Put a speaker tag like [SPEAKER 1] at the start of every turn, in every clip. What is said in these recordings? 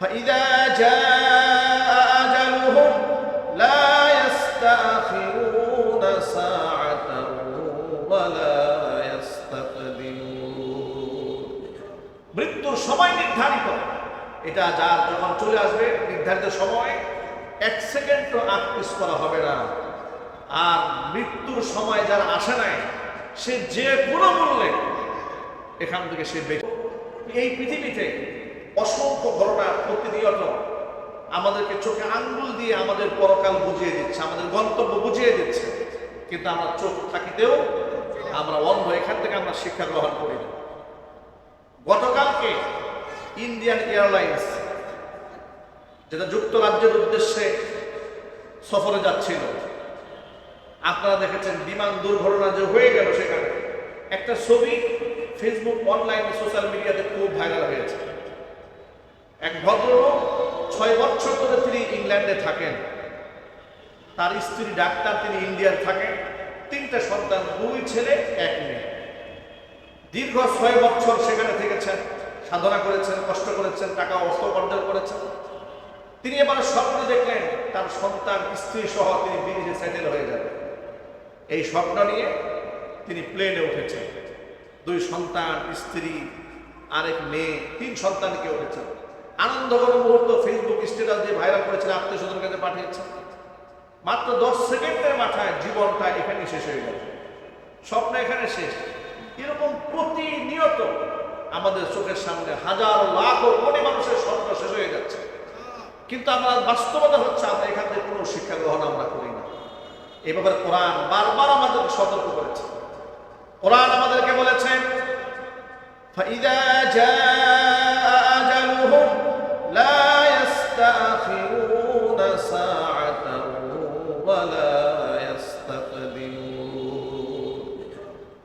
[SPEAKER 1] فإذا جاء أجلهم لا يستأخرون ساعة ولا يستقدمون মৃত্যুর সময় নির্ধারিত এটা যার যখন চলে আসবে নির্ধারিত সময় এক সেকেন্ডও আগ পিস করা হবে না আর মৃত্যুর সময় যার আসে নাই সে যে কোনো মূল্যে এখান থেকে সে বেঁচে এই পৃথিবীতে অসংখ্য ঘটনা প্রতিনিয়ত আমাদেরকে চোখে আঙ্গুল দিয়ে আমাদের পরকাল বুঝিয়ে দিচ্ছে, আমাদের গন্তব্য বুঝিয়ে দিচ্ছে। কিন্তু আমরা চোখ থাকিতেও আমরা অন্ধ, এখান থেকে আমরা শিক্ষা গ্রহণ করি না। গতকালকে ইন্ডিয়ান এয়ারলাইন্স যেটা যুক্তরাজ্যের উদ্দেশ্যে সফরে যাচ্ছিল, আপনারা দেখেছেন বিমান দুর্ঘটনা যে হয়ে গেল সেখানে। একটা ছবি ফেসবুক অনলাইন সোশ্যাল মিডিয়াতে খুব ভাইরাল হয়েছে। এক ভদ্রলোক ছয় বছর ধরে তিনি ইংল্যান্ডে থাকেন। তার স্ত্রী ডাক্তার, তিনি ইন্ডিয়ার থাকেন। তিনটা সন্তান, দুই ছেলে, এক মেয়ে। দীর্ঘ ছয় বছর সেখানে থেকেছেন, সাধনা করেছেন, কষ্ট করেছেন, টাকা অর্থ অর্জন করেছেন। তিনি এবার স্বপ্ন দেখলেন তার সন্তান, স্ত্রী সহ তিনি বিদেশে সেটেল হয়ে যাবেন এই স্বপ্ন নিয়ে তিনি প্লেনে উঠেছেন। দুই সন্তান, স্ত্রী, আরেক মেয়ে, তিন সন্তানকে উঠেছেন। আনন্দঘন মুহূর্ত ফেসবুক স্ট্যাটাস দিয়ে ভাইরাল করেছেন আত্মীয় স্বজন কাছে পাঠিয়েছেন। মাত্র দশ সেকেন্ডের মাথায় জীবনটা এখানে শেষ হয়ে গেল। স্বপ্ন এখানে শেষ। এরকম প্রতিনিয়ত আমাদের চোখের সামনে হাজার, লাখ, কোটি মানুষের স্বপ্ন শেষ হয়ে যাচ্ছে। কিন্তু আমরা বাস্তবতা হচ্ছে, আমরা এখান থেকে কোনো শিক্ষা গ্রহণ আমরা করি না। এ ব্যাপারে কোরআন বারবার আমাদেরকে সতর্ক করেছে। কোরআন আমাদেরকে বলেছেন ফাইদা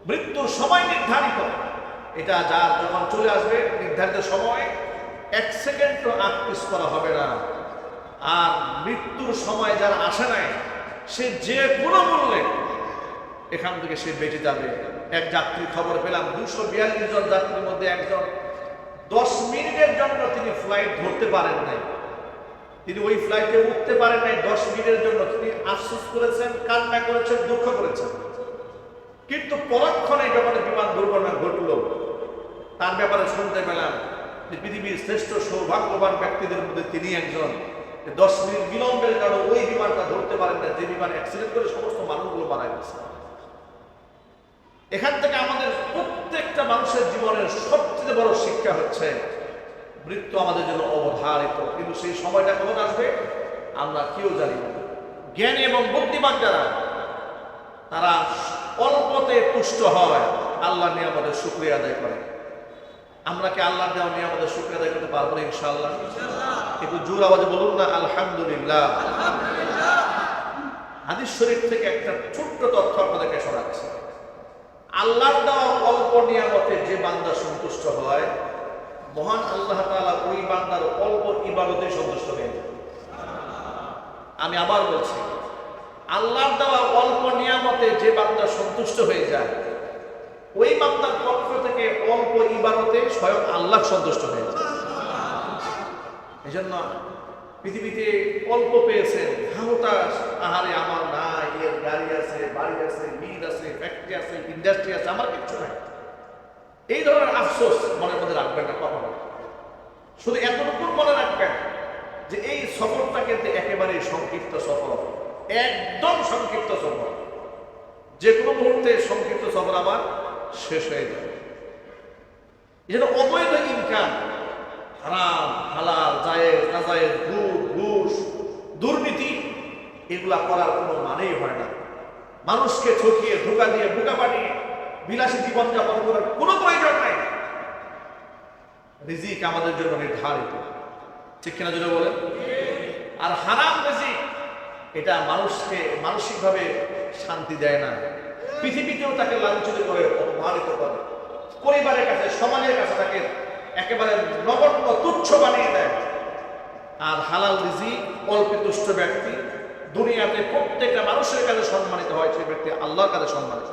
[SPEAKER 1] মৃত্যুর সময় নির্ধারিত। এটা যার যখন চলে আসবে, নির্ধারিত সময়, এক সেকেন্ডও আগ পিস করা হবে না। আর মৃত্যুর সময় যার আসে নাই, সে যে কোনো মূল্যে এখান থেকে সে বেঁচে যাবে। এক যাত্রী খবর পেলাম, দুশো বিয়াল্লিশ জন যাত্রীর মধ্যে একজন। দশ মিনিটের জন্য তিনি ফ্লাইট ধরতে পারেন নাই। তিনি ওই ফ্লাইটে উঠতে পারেন নাই, দশ মিনিটের জন্য। তিনি আফসোস করেছেন, কান্না করেছেন, দুঃখ করেছেন। কিন্তু পরক্ষণে যখন বিমান দুর্ঘটনা ঘটল, তার ব্যাপারে শুনতে পেলাম যে পৃথিবীর শ্রেষ্ঠ সৌভাগ্যবান ব্যক্তিদের মধ্যে তিনি একজন। দশ মিনিট বিলম্বের কারণে ওই বিমানটা ধরতে পারেন না, যে বিমান অ্যাক্সিডেন্ট করে সমস্ত মানুষগুলো মারা গেছে। এখান থেকে আমাদের প্রত্যেকটা মানুষের জীবনের সবচেয়ে বড় শিক্ষা হচ্ছে, মৃত্যু আমাদের জন্য অবধারিত। কিন্তু সেই সময়টা কখন আসবে, আমরা কেউ জানি জ্ঞানী এবং বুদ্ধিমান যারা, তারা অল্পতে তুষ্ট হয় আল্লাহ নিয়ে আমাদের শুক্রিয়া আদায় করে। আমরা কি আল্লাহ নিয়ে আমাদের শুক্রিয়া আদায় করতে পারব না, ইনশাআল্লাহ? একটু জোর আওয়াজে বলুন না, আলহামদুলিল্লাহ। হাদিস শরীফ থেকে একটা ছোট্ট তথ্য আপনাদেরকে শোনাচ্ছি। আল্লাহর দেওয়া অল্প নিয়ামতে যে বান্দা সন্তুষ্ট হয়, মহান আল্লাহ তাআলা ওই বান্দার অল্প ইবাদতে সন্তুষ্ট হয়ে যায়। আমি আবার বলছি আল্লাহর দেওয়া অল্প নিয়ামতে যে বান্দা সন্তুষ্ট হয়ে যায়, ওই বান্দার পক্ষ থেকে অল্প ইবাদতে স্বয়ং আল্লাহ সন্তুষ্ট হয়ে যায়। এই জন্য পৃথিবীতে অল্প পেয়েছেন হাহুতাস আহারে আমার নাই, এর গাড়ি আছে, বাড়ি আছে, মিল আছে, ফ্যাক্টরি আছে, ইন্ডাস্ট্রি আছে, আমার কিচ্ছু নাই। এই ধরনের আফসোস মনের মধ্যে রাখবেন না কখনো। শুধু এতটুকু মনে রাখবেন যে এই সফরটা কিন্তু একেবারে সংক্ষিপ্ত সফর একদম সংক্ষিপ্ত সফর। যে কোনো মুহূর্তে সংক্ষিপ্ত সফর আবার শেষ হয়ে যাবে এই জন্য অবৈধ ইনকাম, হারাম, হালাল, জায়েজ, নাজায়েজ, ঘুষ ঘুষ, দুর্নীতি, এগুলা করার কোনো মানেই হয় না। মানুষকে ঠকিয়ে, ধোকা দিয়ে, বোকা বানিয়ে, বিলাসী জীবনযাপন করার কোনো প্রয়োজন নাই। রিজিক আমাদের জন্য নির্ধারিত। ঠিক কিনা যদি বলেন? আর হারাম রিজিক এটা মানুষকে মানসিকভাবে শান্তি দেয় না। পৃথিবীতেও তাকে লাঞ্ছিত করে, অপমানিত করে। পরিবারের কাছে, সমাজের কাছে তাকে একেবারে নগণ্য, তুচ্ছ বানিয়ে দেয়। আর হালাল রিজি অল্পে তুষ্ট ব্যক্তি, দুনিয়াতে প্রত্যেকটা মানুষের কাছে সম্মানিত হয়, সেই ব্যক্তি আল্লাহর কাছে সম্মানিত।